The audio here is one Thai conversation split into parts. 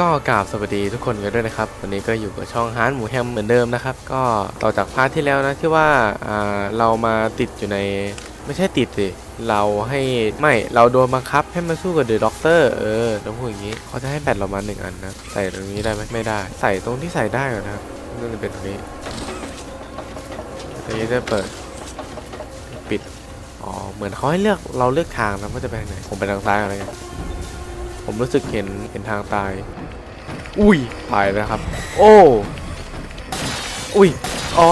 ก็กราบสวัสดีทุกคนกันด้วยนะครับ วันนี้ก็อยู่กับช่องฮาร์ดหมูแฮมเหมือนเดิมนะครับ ก็ต่อจากพาร์ทที่แล้วนะที่ว่าอ่าเรามาติดอยู่ในไม่ใช่ติดสิเราให้ไม่เราโดนบังคับให้มาสู้กับเดอะด็อกเตอร์เออต้องพูดอย่างนี้เขาจะให้แบตเรามาหนึ่งอันนะ ใส่ตรงนี้ได้ไหมไม่ได้ ใส่ตรงที่ใส่ได้ก่อนนะครับนั่นจะเป็นตรงนี้ตรงนี้จะเปิดปิดอ๋อเหมือนเขาให้เลือกเราเลือกทางนะว่าจะไปทางไหนผมไปทางซ้ายอะไรกันผมรู้สึกเห็นเห็นทางตาย อุ้ยตายแล้วครับ โอ้อุ้ยอ๋อ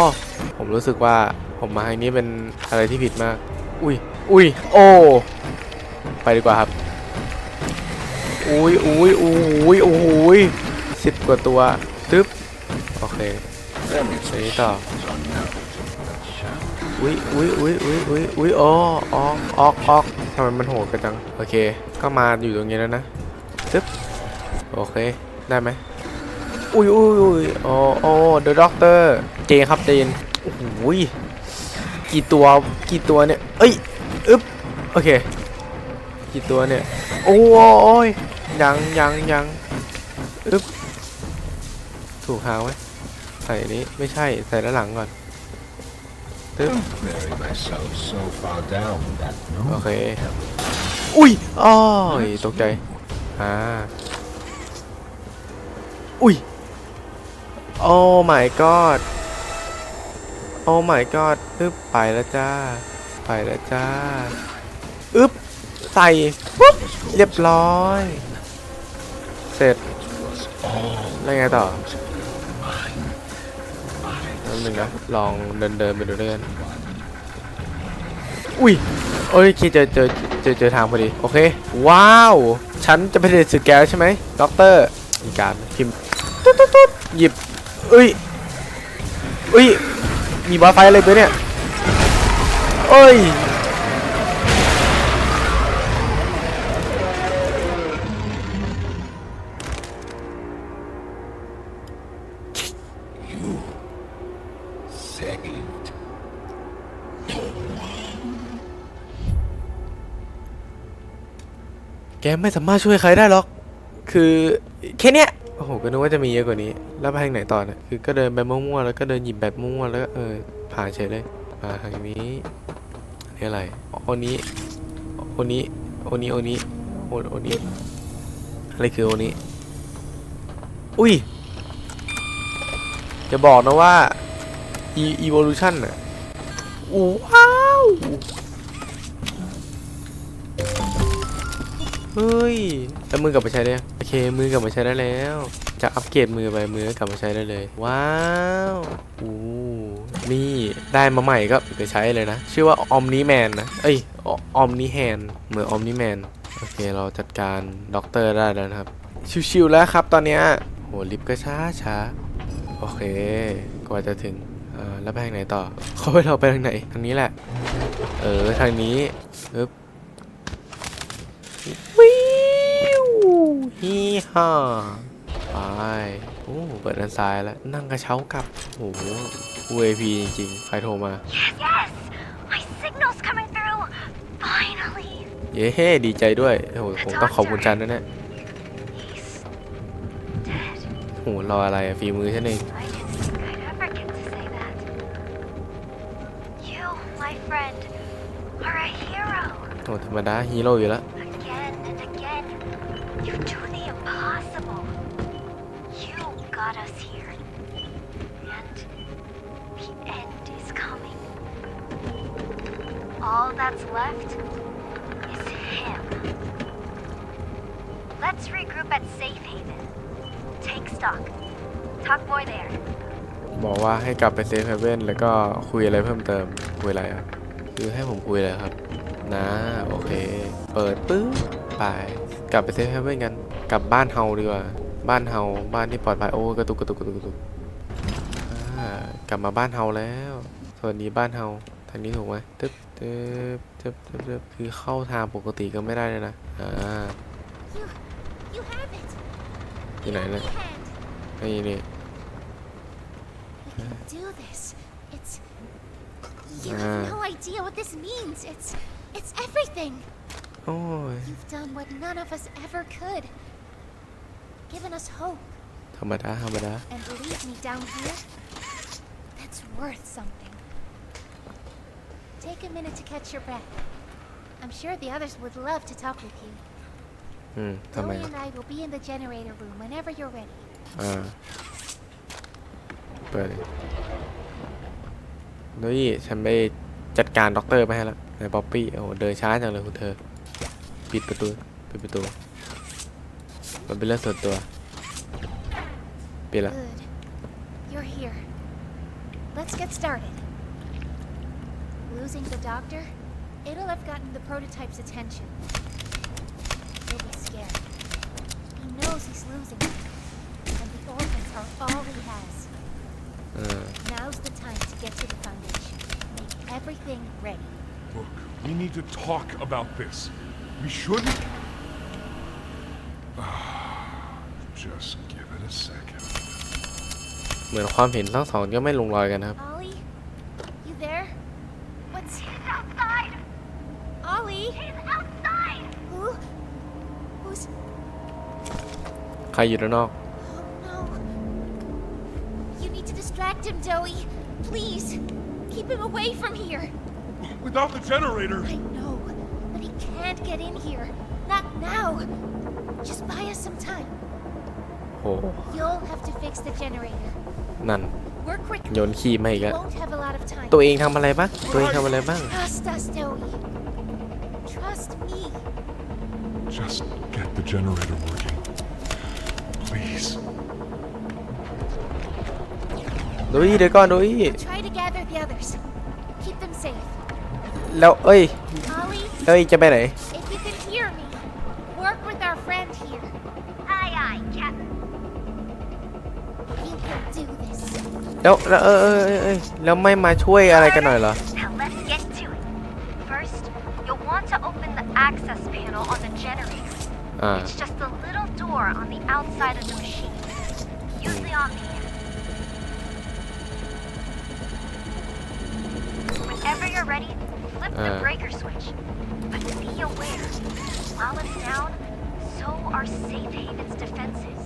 ผมรู้สึกว่าผมมาทางนี้เป็นอะไรที่ผิดมาก อุ้ยอุ้ยโอ้ไปดีกว่าครับอุ้ยอุ้ยอุ้ยอุ้ยสิบกว่าตัวตึ๊บโอเคไปนี้ต่ออุ้ยอุ้ยอุ้ยอุ้ยอุ้ยอุ้ยอ๋อออกออกออกทำไมมันโหดกันจัง โอเค ก็มาอยู่ตรงนี้แล้วนะตึ๊บโอเค ได้ไหมอุ้ยอุ้ยอุ้ยโอ้โอ้เดอะด็อกเตอร์เจครับเจนโอ้โหยกี่ตัวกี่ตัวเนี่ยเอ้ยอึ๊บโอเคกี่ตัวเนี่ยโอ้ยยังยังยังอึ๊บถูกทางไหมใส่นี้ไม่ใช่ใส่ด้านหลังก่อนตึ๊บโอเคอุ้ยอ้อยตกใจอ่า อุ้ย โอ้ my god โอ้ my god อึ๊บไปแล้วจ้า ไปแล้วจ้า อึ๊บ ใส่ปุ๊บเรียบร้อย เสร็จ แล้วไงต่อนั่นหนึ่งนะ ลองเดินเดินไปดูด้วยกัน อุ้ยโอ้ยคิดเจอเจอเจอเจอทางพอดี โอเค ว้าว ฉันจะไปเดทสึกแก้วใช่ไหมด็อกเตอร์มีการพิมพ์ ตุ๊ดตุ๊ดตุ๊ดหยิบเอ้ยเอ้ย มีบอสไฟอะไรไปเนี่ยเอ้ย แกไม่สามารถช่วยใครได้หรอก คือแค่เนี้ย โอ้โหก็นึกว่าจะมีเยอะกว่านี้ แล้วไปทางไหนต่อเนี่ยคือก็เดินไปมั่วๆแล้วก็เดินหยิบแบบมั่วๆแล้วก็เออผ่านเฉยเลยมาทางนี้อันนี่อะไรอ๋อโอนี้โอนี้โอนี้โอนี้โอโอนี้อะไรคือโอนี้อุ้ยจะบอกนะว่า e evolution น่ะอู้ว้าว เฮ้ยแล้วมือกลับมาใช้ได้โอเค มือกลับมาใช้ได้แล้ว จะอัปเกรดมือไปมือกลับมาใช้ได้เลย ว้าวอู้นี่ได้มาใหม่ก็ไปใช้เลยนะ ชื่อว่า Omni Man นะ เอ้ย Omni Hand เหมือน Omni Man โอเค เราจัดการด็อกเตอร์ได้แล้วครับ ชิวๆแล้วครับตอนเนี้ยโหลิฟต์ก็ช้าช้าโอเค กว่าจะถึงอ่าแล้วไปทางไหนต่อ เขาให้เราไปทางไหน ทางนี้แหละ เออ ทางนี้ปึ๊บ วิว ฮีฮ่าไปโอ้เปิดด้านซ้ายแล้ว นั่งกระเช้ากลับโอ้โห VIP จริงๆ ใครโทรมา Yes! My signal's coming through! Finally! เย้ดีใจด้วยโอ้โหผมต้องขอบคุณจันนะเนี่ย He's dead. โอ้โหรออะไรอะฝีมือฉันเอง I didn't think I'd ever get to say that. You, my friend, are a hero. โอ้ธรรมดาฮีโร่อยู่แล้ว All that's left is him. Let's regroup at Safe Haven. Take stock. Talk more there. บอกว่าให้กลับไปเซฟเฮเว่นแล้วก็คุยอะไรเพิ่มเติม คุยอะไรอะ คือให้ผมคุยอะไรครับ นะ โอเค เปิดปึ๊บไป กลับไปเซฟเฮเว่นกัน กลับบ้านเฮาดีกว่า บ้านเฮา บ้านที่ปลอดภัย โอ้กระตุกกระตุกกระตุกกระตุกกลับมาบ้านเฮาแล้วสวัสดีบ้านเฮา ทางนี้ถูกไหมตึ๊บ ตึ๊บตึ๊บตึ๊บตึ๊บคือเข้าทางปกติก็ไม่ได้เลยนะ อ่า You, you have it. อยู่ไหนเนี่ย Hand. นี่นี่ We can do this. It's. You Ah. have no idea what this means. It's. It's everything. โอ้ย You've done what none of us ever could. given us hope. ธรรมดาธรรมดา And believe me, down here, that's worth something. Take a minute to catch your breath. I'm sure the others would love to talk with you. อืมทำไม Zoe and I will be in the generator room whenever you're ready. อ่าเปิดเลยนุ้ยฉันไปจัดการด็อกเตอร์ไปให้แล้วในป๊อปปี้โอ้โหเดินช้าจังเลยคุณเธอ ปิดประตู ปิดประตู มันเป็นเรื่องส่วนตัวปิดละ Good. You're here. Let's get started. Losing the doctor? It'll have gotten the prototype's attention. He'll be scared. He knows he's losing them. And the orphans are all he has. เออ Now's the time to get to the foundation. Make everything ready. Look, we need to talk about this. We shouldn't. Just give it a second. เหมือนความเห็นทั้งสองก็ไม่ลงรอยกันนะครับ ใครอยู่ด้านนอก Oh no. You need to distract him, Joey. Please. Keep him away from here. Without the generator, I know, but he can't get in here. Not now. Just buy us some time. โห You'll have to fix the generator. นั่น Work quick. โยนขี้มาอีก We แล้ว won't have a lot of time. ตัวเองทำอะไรบ้าง ตัวเองทำอะไรบ้าง Trust us, Joey. Trust me. just get the generator working. Please. ดุยเดี๋ยวก่อนดุย Try to gather the others. Keep them safe. แล้ว เอ้ย Ollie, เอ้ย จะไปไหน if you can hear me, work with our friend here. Aye, aye, Captain. You can do this. แล้วแล้วเออเออเออเออแล้วไม่มาช่วยอะไรกันหน่อยเหรอ Now let's get to it. First, you'll want to open the access panel on the generator. อ่า It's just a little door on the outside of the machine. Use the Omni. Whenever you're ready, flip the Uh. breaker switch. But be aware, while it's down, so are Safe Haven's defenses.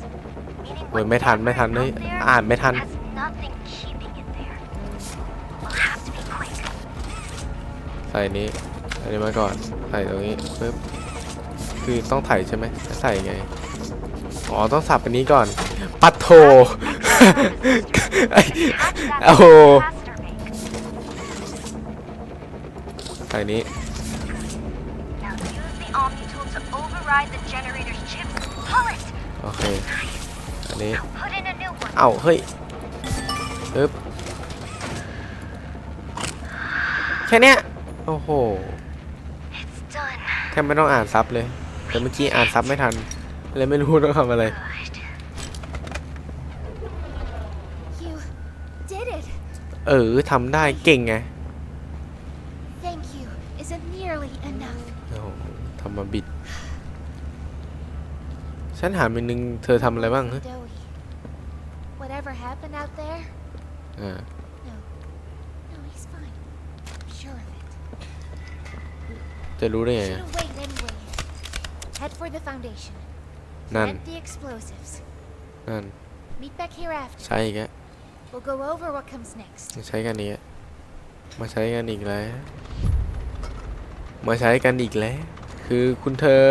Meaning โอ้ยไม่ทันไม่ทัน whatever's เลย out there อ่านไม่ทัน has nothing keeping it there. We'll have to be quick. ใส่นี้อันนี้มาก่อน ใส่ตรงนี้ปึ๊บ คือต้องถ่ายใช่ไหมใส่ไง อ๋อ ต้องสับอันนี้ก่อน ปัดโถโอ้โหใส่นี้ โอเค อันนี้ เอ้า เฮ้ยอึ๊บแค่เนี้ย โอ้โหแค่ไม่ต้องอ่านซับเลย แต่เมื่อกี้อ่านซับไม่ทันเลยไม่รู้ต้องทำอะไร Good. You did it. เออทำได้เก่งไง Thank you. Isn't nearly enough. โอ้โหทำมาบิด ฉันถามอีกนึงเธอทำอะไรบ้างฮะ Joey. Whatever happened out there? อ่า No. No, he's fine. I'm sure of it. จะรู้ได้ไงอะ Should've waited anyway. Head for the foundation. นั่น Plant the explosives. นั่น Meet back here after. ใช้อีกแล้ว We'll go over what comes next. มาใช้กันอีกแล้วมาใช้กันอีกแล้ว มาใช้กันอีกแล้ว คือคุณเธอ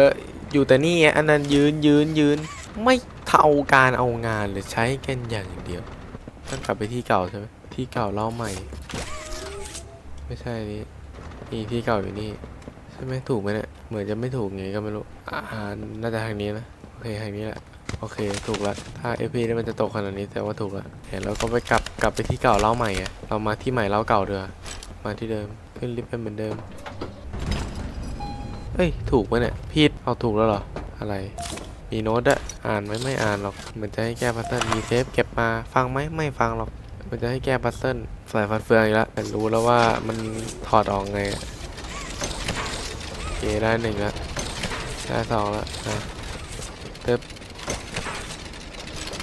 อยู่แต่นี่ไงอันนั้นยืนยืนยืน ไม่เท่าการเอางานเลยใช้กันอย่างเดียว ต้องกลับไปที่เก่าใช่ไหมที่เก่าเล่าใหม่ ไม่ใช่นี่นี่ที่เก่าอยู่นี่ ใช่ไหมถูกไหมเนี่ย เหมือนจะไม่ถูกไงก็ไม่รู้อ่าน่าจะทางนี้นะ โอเคทางนี้แหละ โอเค ถูกละ ถ้า FP นี่มันจะตกขนาดนี้แต่ว่าถูกละเห็นเราก็ไปกลับกลับไปที่เก่าเล่าใหม่ไงเรามาที่ใหม่เล่าเก่าเดือมาที่เดิม ขึ้นลิฟต์เป็นเหมือนเดิม เอ้ย ถูกไหมเนี่ยผิดเอาถูกแล้วเหรอ อะไร มีโน้ตอะอ่านไหมไม่อ่านหรอก มันจะให้แก้พัซเซิลมีเซฟเก็บมา ฟังไหมไม่ฟังหรอก มันจะให้แก้พัซเซิลสายฟันเฟืองอีกแล้วแต่รู้แล้วว่ามันถอดออกไง เคได้หนึ่งแล้วได้สองแล้วนะเติบ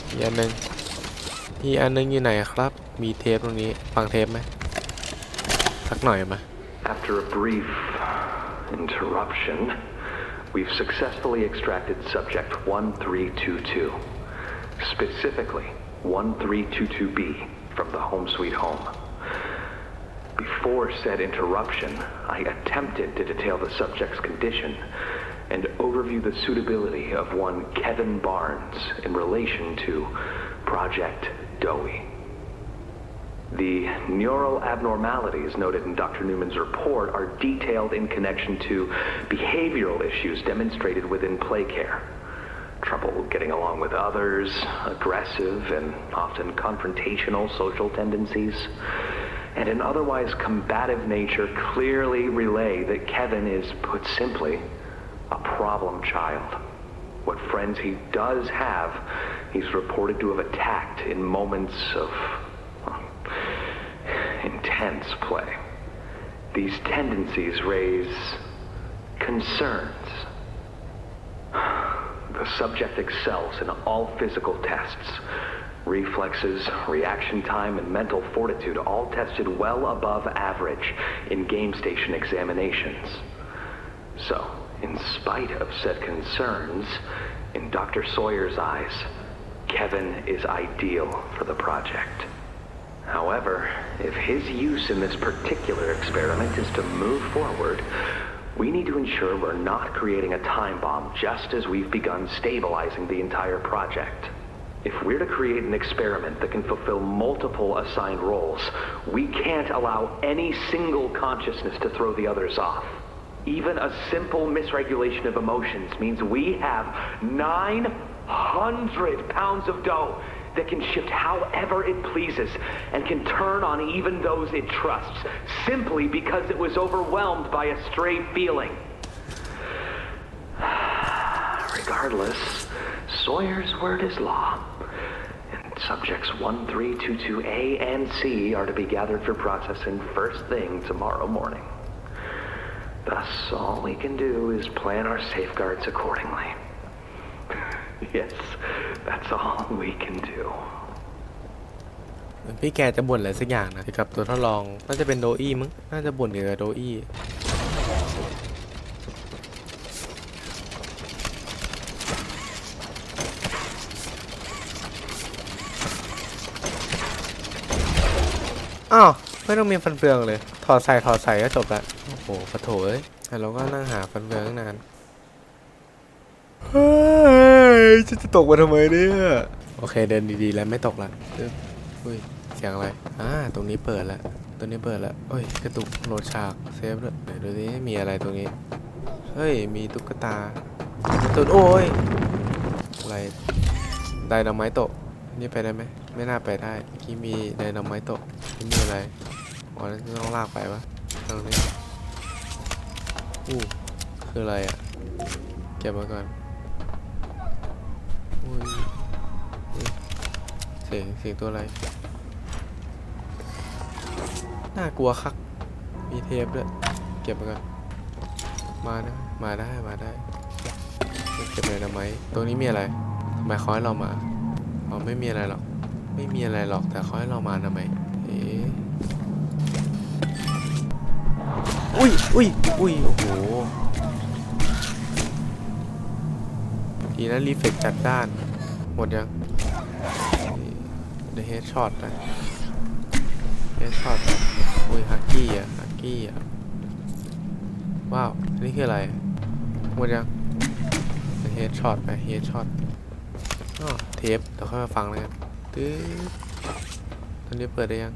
อีกอันหนึ่งอีกอันหนึ่งอยู่ไหนครับ มีเทปตรงนี้ฟังเทปไหมสักหน่อยมา After a brief interruption, we've successfully extracted subject 1322. specifically 1322B from the home sweet home. Before said interruption, I attempted to detail the subject's condition and overview the suitability of one Kevin Barnes in relation to Project Dowie. The neural abnormalities noted in Dr. Newman's report are detailed in connection to behavioral issues demonstrated within play care. Trouble getting along with others, aggressive and often confrontational social tendencies, and an otherwise combative nature clearly relay that Kevin is, put simply, a problem child. What friends he does have, he's reported to have attacked in moments of well, intense play. These tendencies raise concerns. The subject excels in all physical tests. Reflexes, reaction time, and mental fortitude all tested well above average in game station examinations. So, in spite of said concerns, in Dr. Sawyer's eyes, Kevin is ideal for the project. However, if his use in this particular experiment is to move forward, we need to ensure we're not creating a time bomb just as we've begun stabilizing the entire project. If we're to create an experiment that can fulfill multiple assigned roles, we can't allow any single consciousness to throw the others off. Even a simple misregulation of emotions means we have 900 pounds of dough that can shift however it pleases and can turn on even those it trusts simply because it was overwhelmed by a stray feeling. Regardless, Sawyer's word is law. And subjects 1322A and C are to be gathered for processing first thing tomorrow morning. Thus, all we can do is plan our safeguards accordingly. yes, that's all we can do. เหมือนพี่แกจะบ่นอะไรสักอย่างนะเกี่ยวกับตัวทดลอง น่าจะเป็นโดอี้มั้ง น่าจะบ่นเกี่ยวกับโดอี้ าวไม่ต้องมีฟันเฟืองเลย ถอดใส่ถอดใส่ก็จบละโอ้โหปะโถเอ้ยแต่เราก็นั่งหาฟันเฟืองตั้งนานเฮ้ยจะจะตกมาทำไมเนี่ย โอเคเดินดีๆแล้วไม่ตกละตึ๊บอุ้ยเสียงอะไรอ่าตรงนี้เปิดแล้วตัวนี้เปิดแล้วเอ้ยกระตุกโหลดฉากเซฟด้วยไหนดูสิมีอะไรตรงนี้เฮ้ยมีตุ๊กตาตุนโอ้ยอะไรไดนาไมต์โตะนี่ไปได้ไหมไม่น่าไปได้เมื่อกี้มีไดนาไมต์โตะนี่มีอะไรอ๋อนั่นต้องลากไปวะตรงนี้อู้คืออะไรอะ เก็บมาก่อนอุ้ยเสียงเสียงตัวอะไร น่ากลัวคัก มีเทปด้วย เก็บมาก่อน มานะ มาได้ มาได้ เก็บเลยนะไหมตรงนี้มีอะไรทำไมเขาให้เรามา อ๋อไม่มีอะไรหรอก ไม่มีอะไรหรอกแต่เขาให้เรามาทำไม อุ้ยอุ้ยอุ้ยโอ้โห ดีนะรีเฟกจัดด้าน หมดยังเดเฮดช็อตนะเฮดช็อตอุ้ยฮักกี้อะฮักกี้อะ ว้าว นี่คืออะไร หมดยังเฮดช็อตไปเฮดช็อตอ๋อเทปเดี๋ยวค่อยมาฟังแล้วกันตื้อ อนนี้เปิดได้ยัง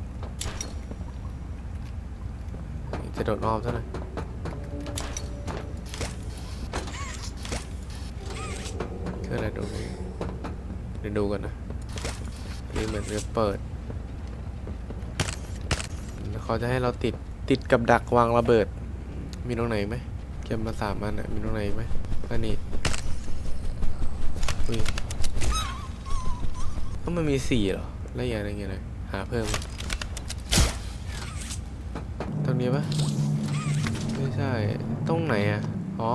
จะโดดอ้อมซะหน่อยคืออะไรตรงนี้เดี๋ยวดูกันนะนี่เหมือนจะเปิดเขาจะให้เราติดติดกับดักวางระเบิด มีตรงไหนไหมเก็บมาสามอันอะมีตรงไหนไหมอันนี้อุ้ยมันมีสี่เหรอแล้วอย่างไรอย่างไร หาเพิ่ม ตรงนี้ปะไม่ใช่ ตรงไหนอะ อ๋อ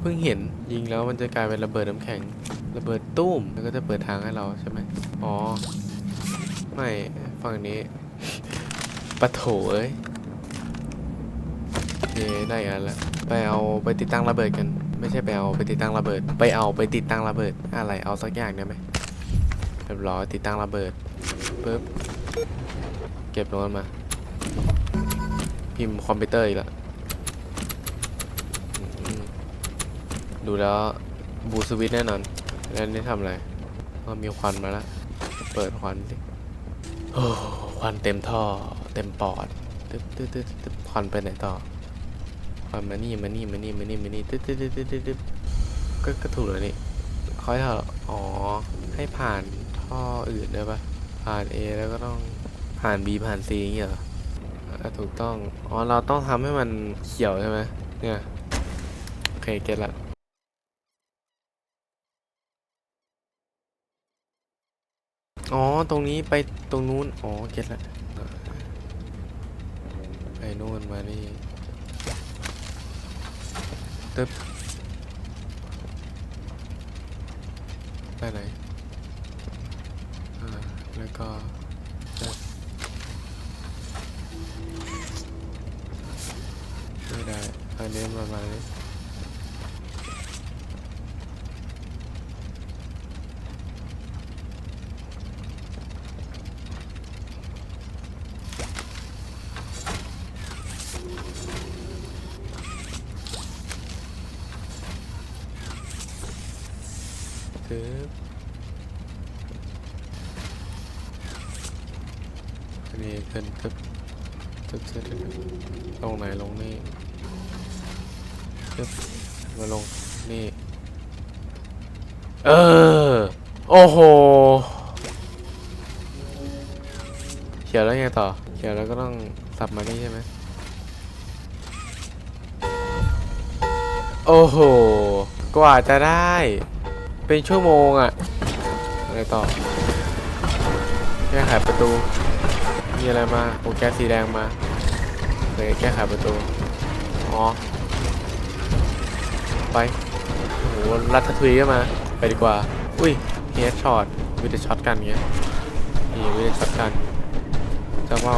เพิ่งเห็นยิงแล้วมันจะกลายเป็นระเบิดน้ำแข็ง ระเบิดตุ้ม แล้วก็จะเปิดทางให้เราใช่ไหมอ๋อ ไม่ ฝั่งนี้ปะโถเอ้ย ได้กันแล้วไปเอาไปติดตั้งระเบิดกัน ไม่ใช่ไปเอาไปติดตั้งระเบิด ไปเอาไปติดตั้งระเบิด อะไรเอาสักอย่างได้ไหมเรียบร้อยติดตั้งระเบิดปึ๊บเก็บโน้ตมา พิมพ์คอมพิวเตอร์อีกล้วอืมดูแล้วบูสวิตช์แน่นอน แล้วนี่ทำอะไรก็มีควันมาแล้ว เปิดควันดิโอ้ควันเต็มท่อ เต็มปอดตึ๊บตึ๊บตึ๊บควันไปไหนต่อ ควันมานี่มานี่มานี่มานี่มานี่ตึ๊บตึ๊บตึ๊บตึ๊บตึ๊บตึ๊บก็ก็ถูกแล้วนี่เขาให้เราอ๋อ ให้ผ่านท่ออื่นได้ปะผ่าน A แล้วก็ต้องผ่าน B ผ่าน C อย่างเงี้ยเหรออะถูกต้อง อ๋อ เราต้องทำให้มันเขียวใช่ไหมเนี่ย โอเค เก็ตละอ๋อ ตรงนี้ไปตรงนู้น อ๋อ เก็ตละอ่าไปนู่นมานี่ ตึ๊บไปไหนอ่าแล้วก็ตึ๊บไม่ได้อันนี้มามานี้ตึ๊บ อันนี้นตึ๊บตึ๊บตึ๊บตึ๊บลงไหนลงนี่ตึ๊บมาลงนี่ เออ โอ้โหเขียวแล้วไงต่อเขียวแล้วก็ต้องสับมานี่ใช่ไหมโอ้โห กว่าจะได้ เป็นชั่วโมงอะอะไรต่อแก้ไขประตู มีอะไรมาโอ้แก๊สสีแดงมาเคยแก้ไขประตู อ๋อ ไป โอ้โหรัดทะทุยก็มา ไปดีกว่า อุ้ยเฮดช็อตวิดช็อตกันเงี้ยนี่วิดช็อตกันจะว่า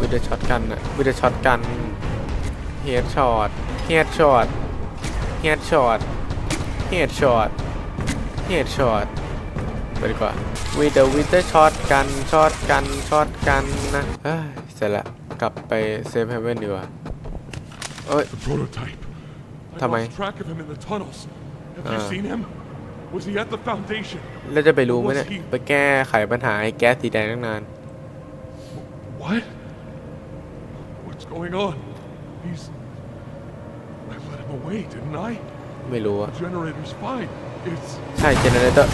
วิดช็อตกันอะวิดช็อตกันเฮดช็อตเฮดช็อตเฮดช็อตเฮดช็อตเฮดช็อตไปดีกว่า วิดวิดช็อตกันช็อตกันช็อตกันนะเอ้ยเสร็จละกลับไปเซฟเฮเว่นดีกว่าเอ้ย The prototype. I Tao mày. lost track of him in the tunnels. Have you À. seen him? Was he at the foundation? แล้วจะไปรู้ไหมเนี่ย ไปแก้ไขปัญหาไอ้แก๊สสีแดงตั้งนาน What? What's going on? He's. I let him away, didn't I? ไม่รู้อะ The generator's fine. It's. ใช่เจเนเรเตอร์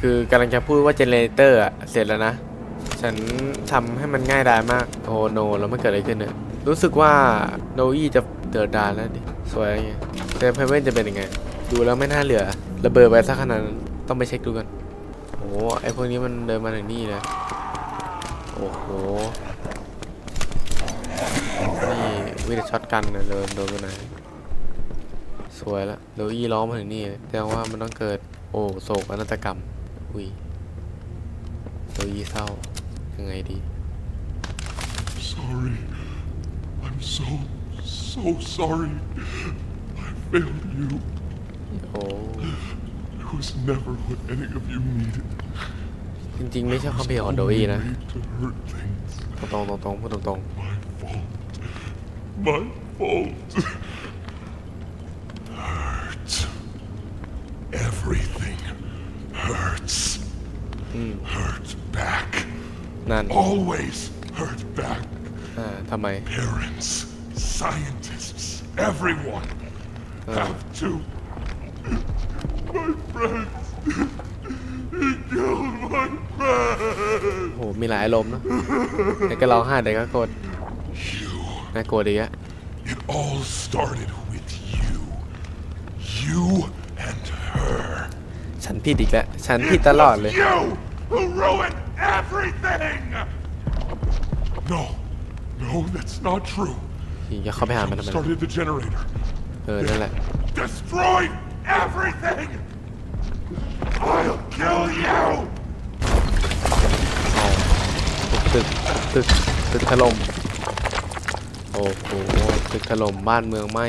คือกำลังจะพูดว่าเจเนเรเตอร์อะเสร็จแล้วนะ ฉันทำให้มันง่ายดายมาก โอ้โนแล้วไมันเกิดอะไรขึ้นเนี่ยรู้สึกว่าโนอี้จะเดือดดานแล้วดิ สวยไงเซฟเฮเว่นจะเป็นยังไง ดูแล้วไม่น่าเหลือ ระเบิดไปสักขนาดนั้นต้องไปเช็คดูกันโอ้ไอพวกนี้มันเดินมาถึงนี่เลยโอ้โห นี่วิธีช็อตกันนะเดินโดนไปไหน สวยละเดี๋ยวอีล้อมมาถึงนี่แสดงว่ามันต้องเกิด โอ้โศกนาฏกรรม อุ้ยเดี๋ยวอีเศร้ายังไงดี Sorry. I'm so, so sorry. I failed you. โอ้ It was never what any of you needed. จริงๆ ไม่ใช่ความผิดของโดอี้นะ Only to hurt things. ตรงๆตรงๆพูดตรง My fault. My fault. hurts. Hurt back. ๆ นั่น Always hurt back. อ่าทำไม Parents, scientists, everyone have to. My friends. He killed my friends. โห มีหลายอารมณ์เนอะเดี๋ยวก็ร้องไห้เดี๋ยวก็โกรธ You. น่าโกรธดีอะ It all started with you. You and her. ฉันผิดอีกแล้ว ฉันผิดตลอดเลย You who ruined everything! No, no, that's not true. อย่าเข้าไปหามันทำไมล่ะ Started the generator. เออ นั่นแหละ Destroyed everything! I'll kill you! ตึกตึกตึกถล่มโอ้โหตึกถล่มบ้านเมืองไหม้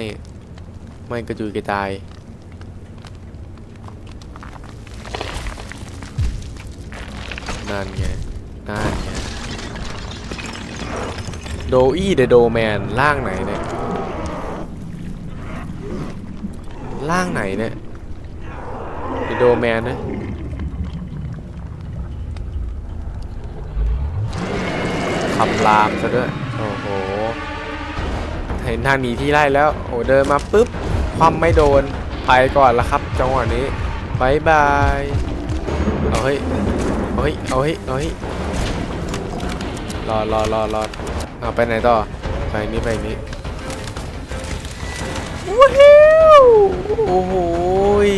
ไหม้กระจุยกระจาย นั่นไงนั่นไงโดอี้เดโดแมนล่างไหนเนี่ยล่างไหนเนี่ยเดโดแมนนี่ยคำรามซะด้วยโอ้โหเห็นทางหนีที่ไล่แล้วโอ้เดินมาปุ๊บความไม่โดนไปก่อนละครับ จังหวะนี้บายบาย เอาเฮ้ยเอาเฮ้ยเอาเฮ้ยเอาเฮ้ยรอรอรอรอเอาไปไหนต่อไปนี้ไปนี้ว้าวโอ้โหย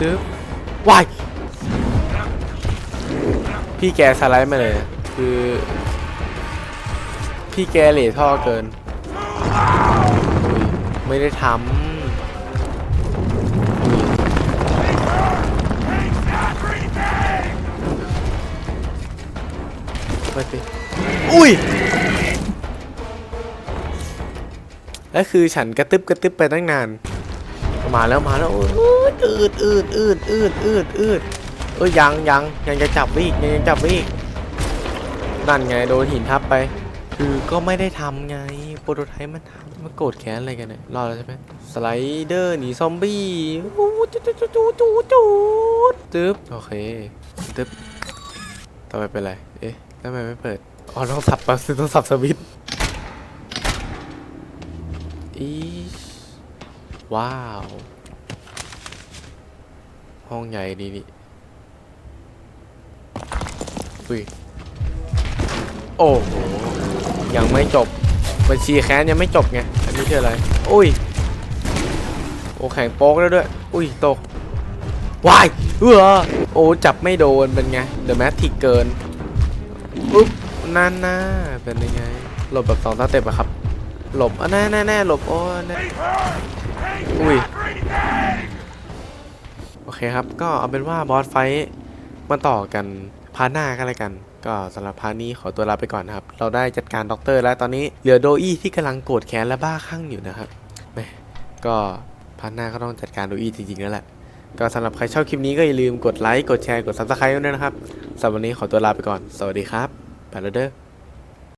จึ๊บว้ายพี่แกสไลด์มาเลย คือ พี่แกเหล่ท่อเกิน ไม่ได้ทำ อุ้ยแล้วคือฉันกระตึบกระตึบไปตั้งนาน มาแล้วมาแล้วอืดอืดอืดอืดอืดอืดอืดเอ้ยยังยังยังจะจับว้อีกยังยังจับว้อีกนั่นไงโดนหินทับไป คือก็ไม่ได้ทำไงโปรโตไทป์มันทำมาโกรธแค้นอะไรกันเนี่ยรอดแล้วใช่ไหมสไลเดอร์หนีซอมบี้อู้จูจูจูจูจูจูตึ๊บโอเคตึ๊บต่อไปเป็นไรเอ๊ะทำไมไม่เปิด อ๋อต้องสับแป๊บนึงต้องสับสวิตอีว้าว ห้องใหญ่ดีนี่อุ้ยโอ้โห ยังไม่จบ บัญชีแค้นยังไม่จบไง อันนี้คืออะไร อุ้ย โอ้แข่งโป๊กแล้วด้วย อุ้ย ตกวายเออโอ้ จับไม่โดนเป็นไง เดอะแมททิกเกิน อุ๊บ นั่นน่าเป็นยังไง หลบแบบสองสเต็ปอะครับ หลบอะแน่แน่แน่หลบโอ้แน่อุ้ยโอเคครับ ก็เอาเป็นว่าบอสไฟท์มาต่อกันพาหน้ากันเลยกัน ก็สำหรับพานี้ขอตัวลาไปก่อนนะครับ เราได้จัดการด็อกเตอร์แล้วตอนนี้เหลือโดอี้ที่กำลังโกรธแค้นและบ้าคลั่งอยู่นะครับแมก็พาหน้าก็ต้องจัดการโดอี้จริงๆแล้วแหละ ก็สำหรับใครชอบคลิปนี้ก็อย่าลืมกดไลค์ กดแชร์ กด subscribe ด้วยนะครับสำหรับวันนี้ขอตัวลาไปก่อน สวัสดีครับ ไปแล้วเด้อ